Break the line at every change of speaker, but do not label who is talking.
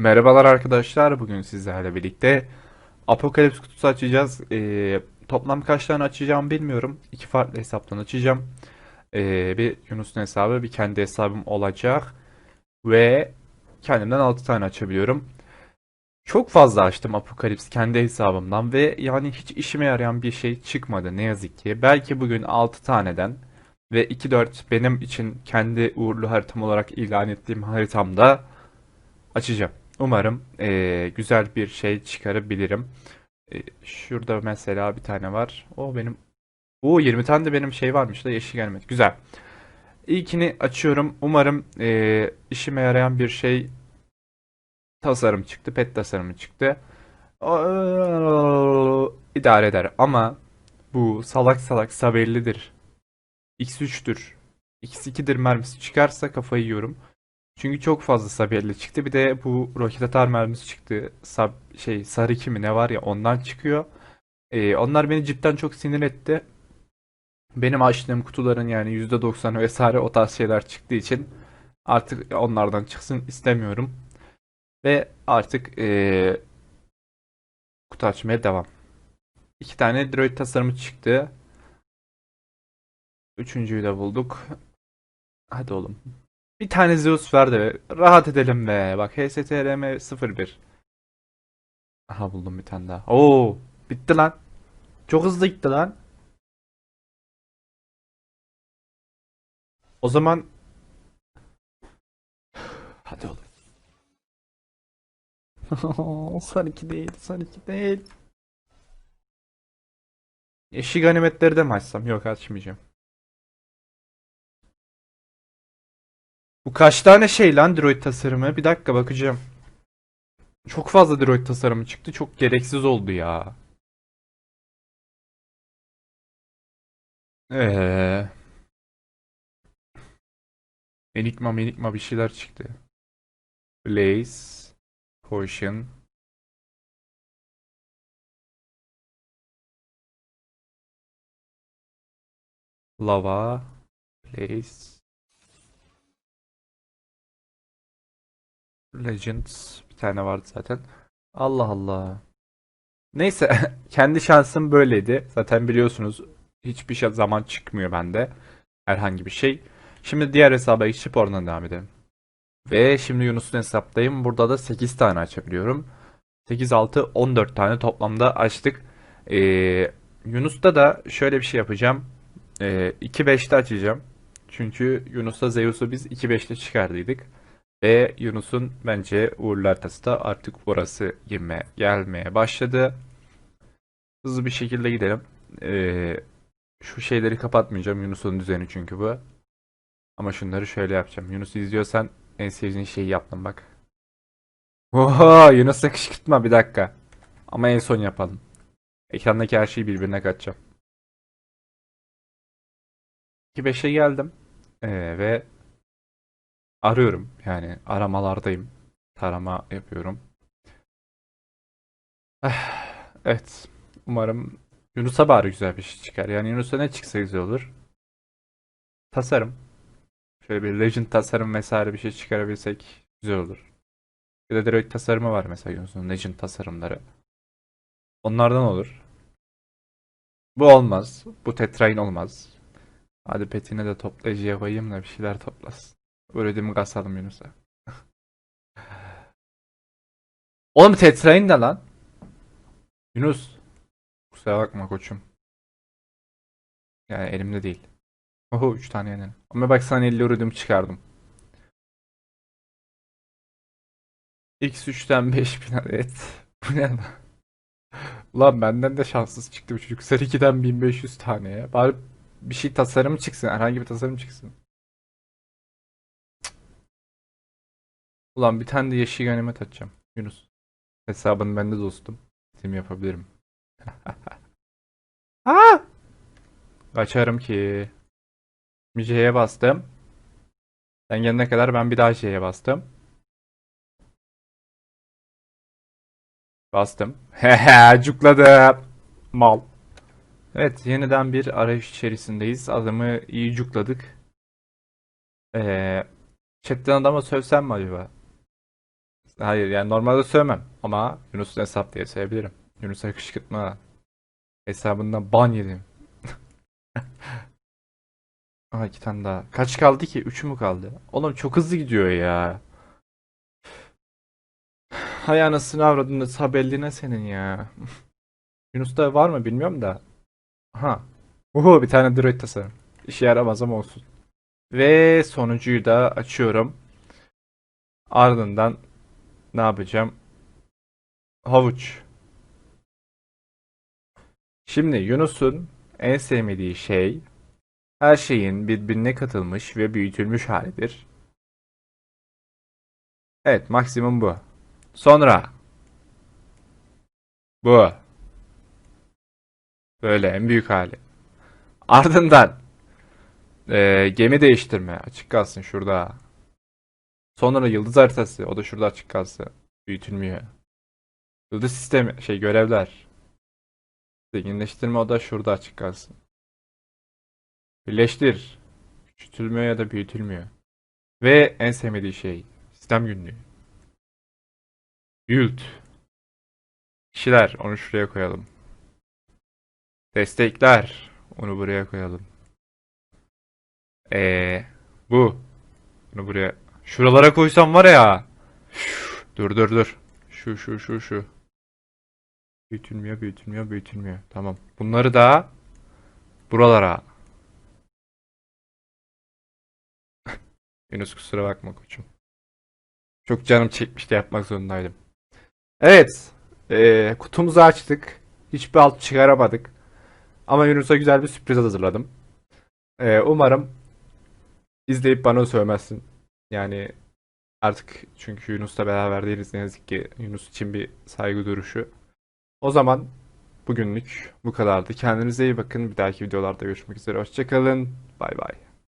Merhabalar arkadaşlar. Bugün sizlerle birlikte Apokalips kutusu açacağız. Ee, toplam kaç tane açacağım bilmiyorum. İki farklı hesaptan açacağım. Ee, bir Yunus'un hesabı, bir kendi hesabım olacak. Ve kendimden 6 tane açabiliyorum. Çok fazla açtım Apokalips kendi hesabımdan ve yani hiç işime yarayan bir şey çıkmadı ne yazık ki. Belki bugün 6 taneden ve 2-4 benim için kendi uğurlu haritam olarak ilan ettiğim haritamda açacağım. Umarım eee, güzel bir şey çıkarabilirim. E, şurada mesela bir tane var. O benim. O 20 tane de benim şey varmış da yeşil gelmedi. Güzel. İlkini açıyorum. Umarım eee, işime yarayan bir şey tasarım çıktı. Pet tasarımı çıktı. O- idare eder ama bu salak salak sabellidir. X3'tür. X2'dir mermisi çıkarsa kafayı yiyorum. Çünkü çok fazla Sabiyeli çıktı. Bir de bu roket atar mermisi çıktı. Sab şey sarı kimi ne var ya ondan çıkıyor. Ee, onlar beni cidden çok sinir etti. Benim açtığım kutuların yani %90 vesaire o tarz şeyler çıktığı için artık onlardan çıksın istemiyorum. Ve artık ee, kutu açmaya devam. İki tane droid tasarımı çıktı. Üçüncüyü de bulduk. Hadi oğlum. Bir tane Zeus ver de rahat edelim be. Bak HSTRM 01. Aha buldum bir tane daha. Oo, bitti lan. Çok hızlı gitti lan. O zaman hadi oğlum. Son iki değil, son iki değil. Yeşil ganimetleri de mi açsam? Yok açmayacağım. Bu kaç tane şey lan Droid tasarımı? Bir dakika bakacağım. Çok fazla Droid tasarımı çıktı. Çok gereksiz oldu ya. Ee, Enigma Enigma bir şeyler çıktı. Blaze, Potion. Lava, Blaze, Legends bir tane vardı zaten. Allah Allah. Neyse kendi şansım böyleydi. Zaten biliyorsunuz hiçbir şey zaman çıkmıyor bende. Herhangi bir şey. Şimdi diğer hesaba geçip oradan devam edelim. Ve şimdi Yunus'un hesaptayım. Burada da 8 tane açabiliyorum. 8, 6, 14 tane toplamda açtık. Ee, Yunus'ta da şöyle bir şey yapacağım. Ee, 2-5'te açacağım. Çünkü Yunus'ta Zeus'u biz 2-5'te çıkardıydık. Ve Yunus'un bence uğurlu haritası da artık orası girmeye gelmeye başladı. Hızlı bir şekilde gidelim. Ee, şu şeyleri kapatmayacağım. Yunus'un düzeni çünkü bu. Ama şunları şöyle yapacağım. Yunus izliyorsan en sevdiğin şeyi yaptım bak. Oha Yunus'a kışkırtma bir dakika. Ama en son yapalım. Ekrandaki her şeyi birbirine katacağım. 2-5'e geldim. Ee, ve arıyorum. Yani aramalardayım. Tarama yapıyorum. Eh, Evet. Umarım Yunus'a bari güzel bir şey çıkar. Yani Yunus'a ne çıksa güzel olur. Tasarım. Şöyle bir Legend tasarım vesaire bir şey çıkarabilsek güzel olur. Bir de Droid tasarımı var mesela Yunus'un Legend tasarımları. Onlardan olur. Bu olmaz. Bu Tetrain olmaz. Hadi petine de toplayıcıya koyayım da bir şeyler toplasın. Üretimi kasalım Yunus'a. Oğlum Tetrain ne lan? Yunus. Kusura bakma koçum. Yani elimde değil. Oho 3 tane yani. Ama bak sana 50 üretim çıkardım. X3'ten 5000 adet. Bu ne lan? Ulan benden de şanssız çıktı bu çocuk. Sen 2'den 1500 taneye. Bari bir şey tasarım çıksın. Herhangi bir tasarım çıksın. Ulan bir tane de yeşil ganimet açacağım. Yunus. Hesabını bende dostum. Sim yapabilirim. Ha! Kaçarım ki. J'ye bastım. Sen gelene kadar ben bir daha J'ye bastım. Bastım. Hehe cukladım. Mal. Evet yeniden bir arayış içerisindeyiz. Adamı iyi cukladık. Ee, chatten adama sövsem mi acaba? Hayır yani normalde sövmem ama Yunus'un hesap diye sevebilirim. Yunus'a kışkırtma hesabından ban yedim. Aa iki tane daha. Kaç kaldı ki? Üçü mü kaldı? Oğlum çok hızlı gidiyor ya. Hay anasını avradını sabelliğine senin ya. Yunus'ta var mı bilmiyorum da. Ha. Uhu bir tane droid tasarım. İşe yaramaz ama olsun. Ve sonuncuyu da açıyorum. Ardından ne yapacağım? Havuç. Şimdi Yunus'un en sevmediği şey her şeyin birbirine katılmış ve büyütülmüş halidir. Evet, maksimum bu. Sonra bu. Böyle en büyük hali. Ardından eee, gemi değiştirme. Açık kalsın şurada. Sonra yıldız haritası. O da şurada açık kalsın. Büyütülmüyor. Yıldız sistemi. Şey görevler. Zenginleştirme o da şurada açık kalsın. Birleştir. Küçültülmüyor ya da büyütülmüyor. Ve en sevmediği şey. Sistem günlüğü. Build. Kişiler. Onu şuraya koyalım. Destekler. Onu buraya koyalım. Ee, bu. Bunu buraya. Şuralara koysam var ya. Dur dur dur. Şu şu şu şu. Büyütülmüyor, büyütülmüyor, büyütülmüyor. Tamam. Bunları da buralara. Yunus kusura bakma koçum. Çok canım çekmişti yapmak zorundaydım. Evet. ee, kutumuzu açtık. Hiçbir alt çıkaramadık. Ama Yunus'a güzel bir sürpriz hazırladım. Ee, umarım izleyip bana sövmezsin. Yani artık çünkü Yunus'la beraber değiliz ne yazık ki Yunus için bir saygı duruşu. O zaman bugünlük bu kadardı. Kendinize iyi bakın. Bir dahaki videolarda görüşmek üzere. Hoşçakalın. Bay bay.